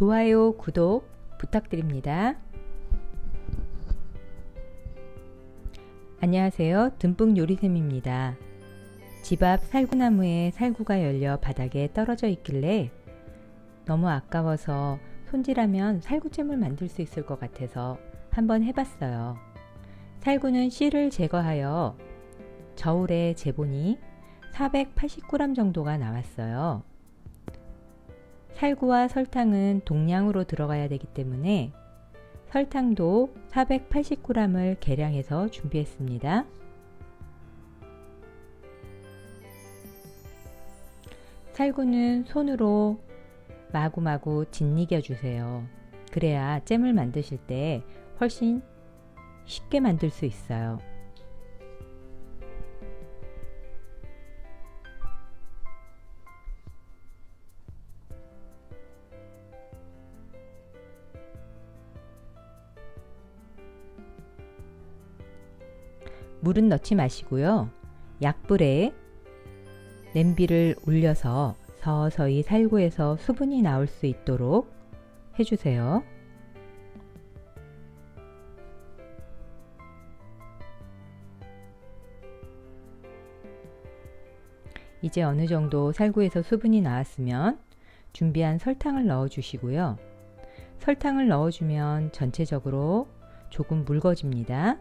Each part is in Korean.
좋아요, 구독 부탁드립니다. 안녕하세요. 듬뿍 요리샘입니다. 집 앞 살구나무에 살구가 열려 바닥에 떨어져 있길래 너무 아까워서 손질하면 살구잼을 만들 수 있을 것 같아서 한번 해봤어요. 살구는 씨를 제거하여 저울에 재보니 480g 정도가 나왔어요. 살구와 설탕은 동량으로 들어가야 되기 때문에 설탕도 480g을 계량해서 준비했습니다. 살구는 손으로 마구마구 짓이겨 주세요. 그래야 잼을 만드실 때 훨씬 쉽게 만들 수 있어요. 물은 넣지 마시고요. 약불에 냄비를 올려서 서서히 살구에서 수분이 나올 수 있도록 해주세요. 이제 어느 정도 살구에서 수분이 나왔으면 준비한 설탕을 넣어 주시고요. 설탕을 넣어주면 전체적으로 조금 묽어집니다.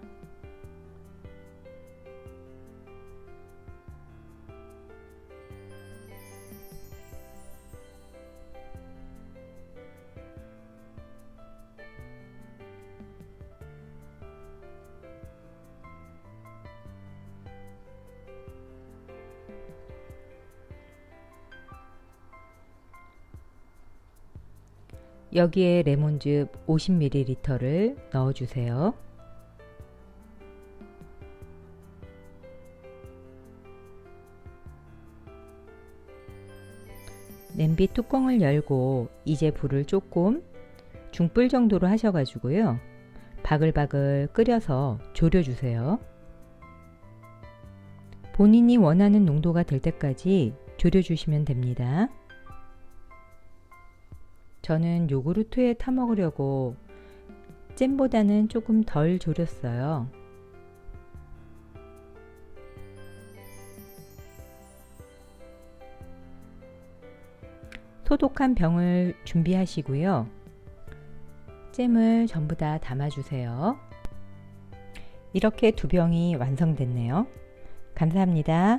여기에 레몬즙 50ml를 넣어주세요. 냄비 뚜껑을 열고 이제 불을 조금 중불 정도로 하셔가지고요. 바글바글 끓여서 졸여주세요. 본인이 원하는 농도가 될 때까지 졸여주시면 됩니다. 저는 요구르트에 타 먹으려고 잼보다는 조금 덜 졸였어요. 소독한 병을 준비하시고요. 잼을 전부 다 담아주세요. 이렇게 두 병이 완성됐네요. 감사합니다.